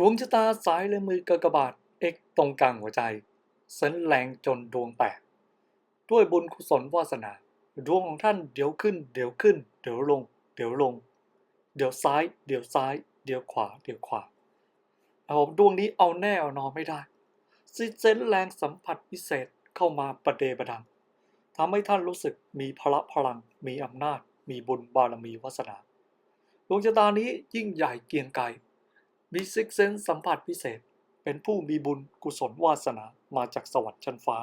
ดวงชะตาสายและมือกากบาทเอกตรงกลางหัวใจ เส้นแรงจนดวงแตกด้วยบุญกุศลวาสนา ดวงของท่านเดี๋ยวขึ้น เดี๋ยวขึ้น เดี๋ยวลง เดี๋ยวลง เดี๋ยวซ้าย เดี๋ยวซ้าย เดี๋ยวขวา เดี๋ยวขวาเอาผมดวงนี้เอาแน่เอานอนไม่ได้ซิเซนแรงสัมผัสพิเศษเข้ามาประเดประดังทำให้ท่านรู้สึกมีพละพลัง มีอำนาจ มีบุญบารมีวาสนา ดวงชะตานี้ยิ่งใหญ่เกียงไกร มีซิกเซนสัมผัสพิเศษ เป็นผู้มีบุญกุศลวาสนามาจากสวรรค์ชั้นฟ้า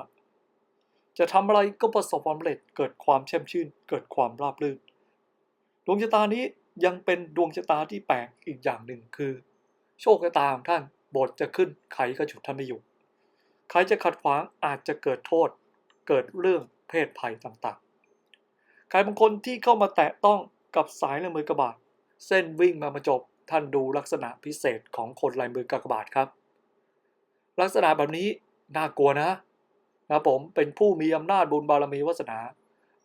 จะทำอะไรก็ประสบความสำเร็จเกิดความแช่มชื่น เกิดความราบรื่น ดวงชะตานี้ยังเป็นดวงชะตาที่แปลกอีกอย่างหนึ่งคือ โชคชะตาของท่านบทจะขึ้นไขกระฉุดท่านไม่อยู่ใครจะขัดขวางอาจจะเกิดโทษ เกิดเรื่องเพศภัยต่างๆ ใครบางคนที่เข้ามาแตะต้องกับสายละมือกระบาดเส้นวิ่งมามาจบ ท่านดูลักษณะพิเศษของคนลายมือกากบาทครับ ลักษณะแบบนี้น่ากลัวนะนะผมเป็นผู้มีอำนาจบุญบารมีวาสนา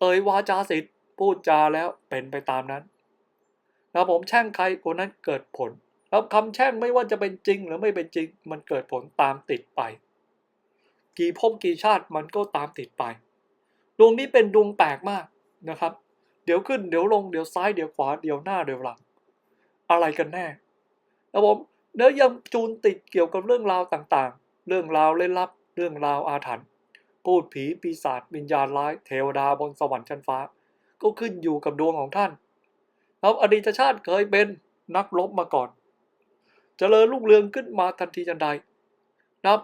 เอ่ยวาจาสิทธิ์พูดจาแล้วเป็นไปตามนั้นนะผมแช่งใครคนนั้นเกิดผล แล้วคำแช่งไม่ว่าจะเป็นจริงหรือไม่เป็นจริง มันเกิดผลตามติดไป กี่ภพกี่ชาติมันก็ตามติดไป ดวงนี้เป็นดวงแปลกมากนะครับ เดี๋ยวขึ้นเดี๋ยวลงเดี๋ยวซ้ายเดี๋ยวขวาเดี๋ยวหน้าเดี๋ยวหลัง อะไรกันแน่นะผมเนื้อยังจูนติดเกี่ยวกับเรื่องราวต่างๆ เรื่องราวเล่นลับ เรื่องราวอาถรรพ์พูดผีปีศาจวิญญาณร้าย เทวดาบนสวรรค์ชั้นฟ้า ก็ขึ้นอยู่กับดวงของท่านแล้วอดีตชาติเคยเป็นนักรบมาก่อนจเจริญรุ่งเรืองขึ้นมาทันทีทันใดนับ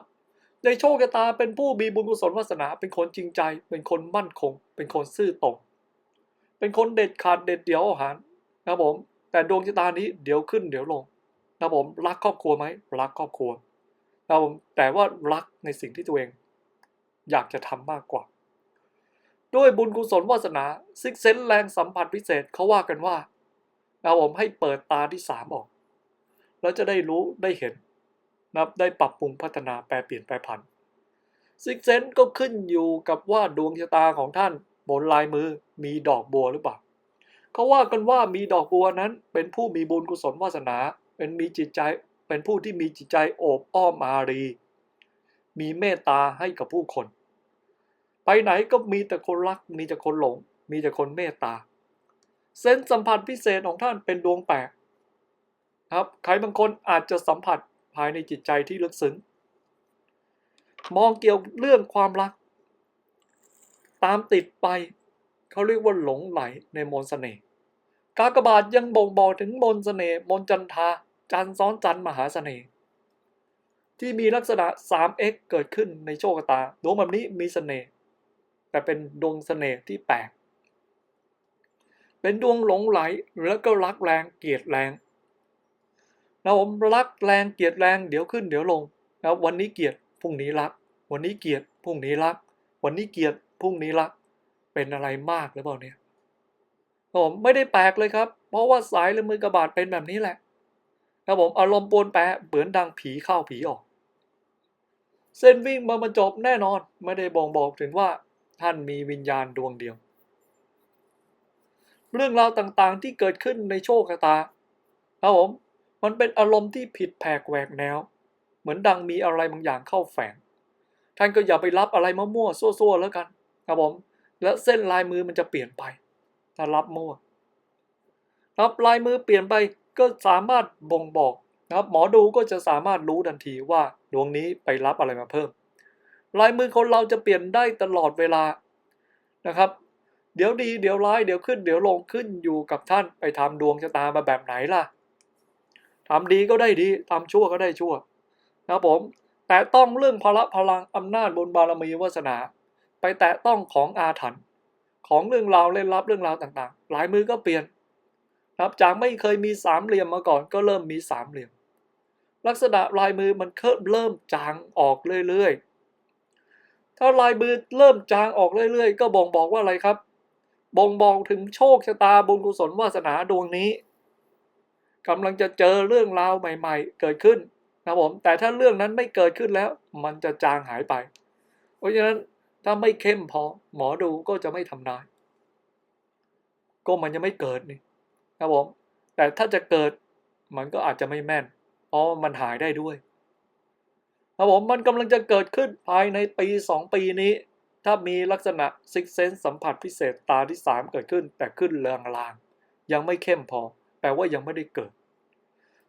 ในโชคชะตาเป็นผู้มีบุญกุศลวาสนา เป็นคนจริงใจ เป็นคนมั่นคง เป็นคนซื่อตรง เป็นคนเด็ดขาดเด็ดเดี่ยวอาหารนะผม แต่ดวงชะตานี้เดี๋ยวขึ้นเดี๋ยวลงนะผมรักครอบครัวไหมรักครอบครัวนะผมแต่ว่ารักในสิ่งที่ตัวเอง อยากจะทำมากกว่า ด้วยบุญกุศลวาสนาซิกเซนแรงสัมผัสพิเศษเขาว่ากันว่านะผมให้เปิดตาที่สามออก แล้วจะได้รู้ได้เห็นนับได้ปรับปรุงพัฒนาแปลเปลี่ยนแปลผันซิกเซนก็ขึ้นอยู่กับว่าดวงชะตาของท่านบนลายมือมีดอกบัวหรือเปล่า เขาว่ากันว่ามีดอกบัวนั้น เป็นผู้มีบุญกุศลวาสนา เป็นมีจิตใจ เป็นผู้ที่มีจิตใจโอบอ้อมอารี มีเมตตาให้กับผู้คน ไปไหนก็มีแต่คนรัก มีแต่คนหลง มีแต่คนเมตตาเซนสัมผัสพิเศษของท่านเป็นดวงแปลกครับใครบางคนอาจจะสัมผัสภายในจิตใจที่ลึกซึ้งมองเกี่ยวเรื่องความรัก ตามติดไป เขาเรียกว่าหลงไหลในมนสเสน่ห์ กากบาทยังบ่งบอกถึงมนสเสน่ห์มนจันทาจันซ้อนจันมหาเสน่ห์ที่มีลักษณะ 3x เกิดขึ้นในโชคตา ดวงแบบนี้มีเสน่ห์แต่เป็นดวงเสน่ห์ที่แปลกเป็นดวงหลงไหลแล้วก็รักแรงเกลียดแรงนะผมรักแรงเกลียดแรงเดี๋ยวขึ้นเดี๋ยวลงนะวันนี้เกลียดพรุ่งนี้รัก วันนี้เกลียดพรุ่งนี้รัก วันนี้เกลียดพรุ่งนี้รัก เป็นอะไรมากหรือเปล่าเนี่ย ผมไม่ได้แปลกเลยครับ เพราะว่าสายหรือมือกระบาดเป็นแบบนี้แหละครับผมอารมณ์ปนแปะเหมือนดังผีเข้าผีออก เส้นวิ่งมาบรรจบแน่นอนไม่ได้บ่งบอกถึงว่าท่านมีวิญญาณดวงเดียว เรื่องราวต่างๆที่เกิดขึ้นในโชคชะตาครับผมมันเป็นอารมณ์ที่ผิดแผกแหวกแนว เหมือนดังมีอะไรบางอย่างเข้าแฝง ท่านก็อย่าไปรับอะไรมั่วๆซั่วๆแล้วกัน ครับผม แล้วเส้นลายมือมันจะเปลี่ยนไป ถ้ารับมั่วรับลายมือเปลี่ยนไปก็สามารถบ่งบอกนะครับหมอดูก็จะสามารถรู้ทันทีว่าดวงนี้ไปรับอะไรมาเพิ่ม ลายมือคนเราจะเปลี่ยนได้ตลอดเวลานะครับ เดี๋ยวดีเดี๋ยวร้ายเดี๋ยวขึ้นเดี๋ยวลงขึ้นอยู่กับท่านไปทำดวงชะตามาแบบไหนล่ะทำดีก็ได้ดีทำชั่วก็ได้ชั่วนะครับผม แต่ต้องเรื่องพละพลังอำนาจบนบารมีวาสนา ไปแตะต้องของอาถรรพ์ ของเรื่องราวเล่นลับเรื่องราวต่างๆ หลายมือก็เปลี่ยนนะครับจากไม่เคยมีสามเหลี่ยมมาก่อนก็เริ่มมีสามเหลี่ยม ลักษณะลายมือมันเริ่มจางออกเรื่อยๆ ถ้าลายมือเริ่มจางออกเรื่อย ๆ ก็บ่งบอกว่าอะไรครับ บ่งบอกถึงโชคชะตาบุญกุศลวาสนาดวงนี้กำลังจะเจอเรื่องราวใหม่ ๆ เกิดขึ้นนะผมแต่ถ้าเรื่องนั้นไม่เกิดขึ้นแล้ว มันจะจางหายไป เพราะฉะนั้น ถ้าไม่เข้มพอ หมอดูก็จะไม่ทำนาย ก็มันยังไม่เกิดนี่นะผมแต่ถ้าจะเกิดมันก็อาจจะไม่แม่น เพราะมันหายได้ด้วยครับผมมันกำลังจะเกิดขึ้นภายในปีสองปีนี้ ถ้ามีลักษณะซิกเซนสัมผัสพิเศษตาที่สามเกิดขึ้น แต่ขึ้นเรืองลาง ยังไม่เข้มพอ แปลว่ายังไม่ได้เกิด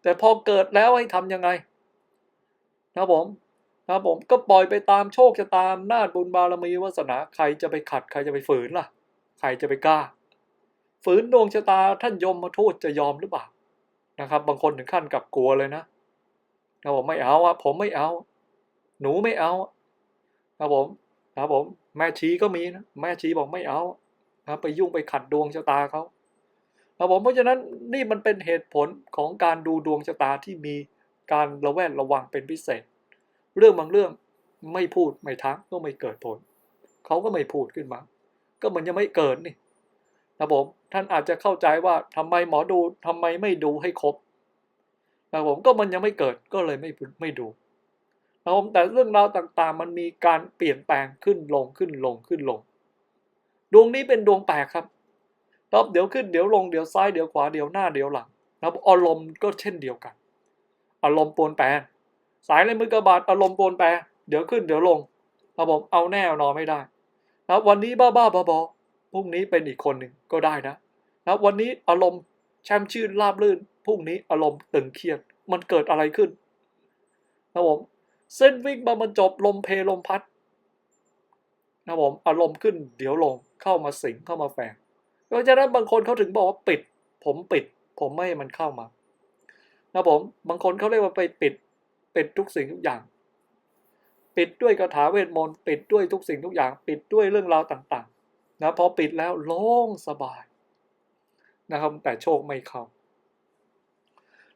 แต่พอเกิดแล้วให้ทำยังไง นะผม นะครับผมก็ปล่อยไปตามโชคชะตามนาจบุญบารมีวาสนาใครจะไปขัดใครจะไปฝืนล่ะ ใครจะไปกล้า ฝืนดวงชะตาท่านยมมาโทษจะยอมหรือเปล่านะครับ บางคนถึงขั้นกับกลัวเลยนะนะผมไม่เอาอะผมไม่เอา หนูไม่เอาครับผมครับผม แม่ชีก็มีนะแม่ชีบอกไม่เอานะไปยุ่งไปขัดดวงชะตาเขาครับผมเพราะฉะนั้นนี่มันเป็นเหตุผลของการดูดวงชะตาที่มีการระแวดระวังเป็นพิเศษ เรื่องบางเรื่องไม่พูดไม่ทักก็ไม่เกิดผล เขาก็ไม่พูดขึ้นมา ก็มันยังไม่เกิดนี่นะผมท่านอาจจะเข้าใจว่าทำไมหมอดูทำไมไม่ดูให้ครบนะผมก็มันยังไม่เกิดก็เลยไม่ไม่ดูนะผมแต่เรื่องราวต่างๆ มันมีการเปลี่ยนแปลงขึ้นลงขึ้นลงขึ้นลง ดวงนี้เป็นดวงแปลกครับรอบเดี๋ยวขึ้นเดี๋ยวลงเดี๋ยวซ้ายเดี๋ยวขวาเดี๋ยวหน้าเดี๋ยวหลังนะอารมณ์ก็เช่นเดียวกัน อารมณ์ปนแปร สายในมือกระบาดอารมณ์ปนแปรเดี๋ยวขึ้นเดี๋ยวลงนะผมเอาแน่เอานอนไม่ได้นะวันนี้บ้าบ้าบอบอพรุ่งนี้เป็นอีกคนหนึ่งก็ได้นะนะวันนี้อารมณ์แช่มชื่นราบรื่นพรุ่งนี้อารมณ์ตึงเครียดมันเกิดอะไรขึ้นนะผมเส้นวิ่งมามันจบลมเพลมพัดนะผมอารมณ์ขึ้นเดี๋ยวลงเข้ามาสิงเข้ามาแฝงเพราะฉะนั้นบางคนเขาถึงบอกว่าปิด ผมปิด ผมไม่ให้มันเข้ามานะผมบางคนเขาเรียกว่าไปปิด ปิดทุกสิ่งทุกอย่าง ปิดด้วยคาถาเวทมนต์ปิดด้วยทุกสิ่งทุกอย่าง ปิดด้วยเรื่องราวต่างๆนะพอปิดแล้วโล่งสบายนะครับแต่โชคไม่เข้า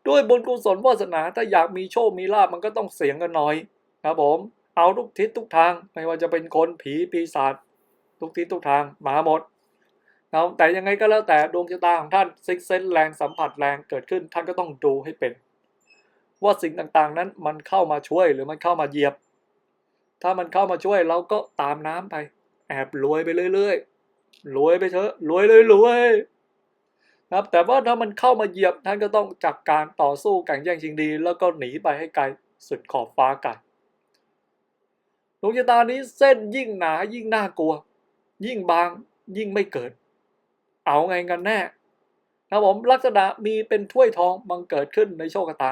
ด้วยบุญกุศลวาสนาถ้าอยากมีโชคมีลาบมันก็ต้องเสียงกันหน่อยนะผม เอาทุกทิศทุกทาง ไม่ว่าจะเป็นคนผีปีศาจทุกทิศทุกทางมาหมดนะแต่ยังไงก็แล้วแต่ดวงชะตาของท่านซิกเซนแรงสัมผัสแรงเกิดขึ้นท่านก็ต้องดูให้เป็น ว่าสิ่งต่างๆนั้นมันเข้ามาช่วยหรือมันเข้ามาเหยียบ ถ้ามันเข้ามาช่วยเราก็ตามน้ำไป แอบรวยไปเรื่อยๆรวยไปเถอะรวยเลยรวยนะครับแต่ว่าถ้ามันเข้ามาเหยียบท่านก็ต้องจัดกการต่อสู้แข่งแย่งชิงดี แล้วก็หนีไปให้ไกลสุดขอบฟ้าไกลดวงชะตานี้เส้นยิ่งหนายิ่งน่ากลัว ยิ่งบางยิ่งไม่เกิด เอาไงกันแน่นะผมลักษณะมีเป็นถ้วยทองบังเกิดขึ้นในโชคชะตา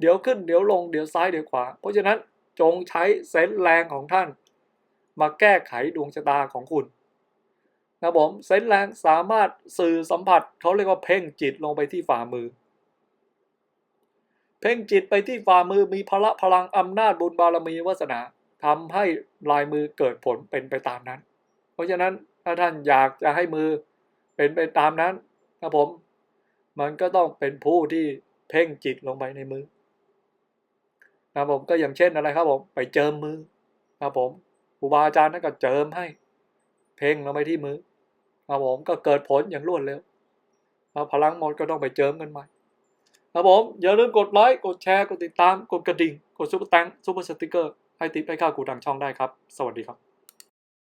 เดี๋ยวขึ้นเดี๋ยวลงเดี๋ยวซ้ายเดี๋ยวขวา เพราะฉะนั้นจงใช้เซนส์แรงของท่าน มาแก้ไขดวงชะตาของคุณนะผมเซนส์แรงสามารถสื่อสัมผัสเขาเรียกว่าเพ่งจิตลงไปที่ฝ่ามือ เพ่งจิตไปที่ฝ่ามือมีพละพลังอำนาจบุญบารมีวาสนาทำให้ลายมือเกิดผลเป็นไปตามนั้น เพราะฉะนั้นถ้าท่านอยากจะให้มือเป็นไปตามนั้นนะผม มันก็ต้องเป็นผู้ที่เพ่งจิตลงไปในมือ นะผมก็อย่างเช่นอะไรครับผมไปเจิมมือนะผมครูบาอาจารย์นั่นก็เจิมให้ เพ่งลงไปที่มือนะผมก็เกิดผลอย่างรวดเร็วพอพลังหมดก็ต้องไปเจิมกันใหม่นะผมอย่าลืมกดไลค์กดแชร์กดติดตามกดกระดิ่ง กดซุปเปอร์แตงซุปเปอร์สติกเกอร์ให้ติปให้ค่ากูดังช่องได้ครับ สวัสดีครับ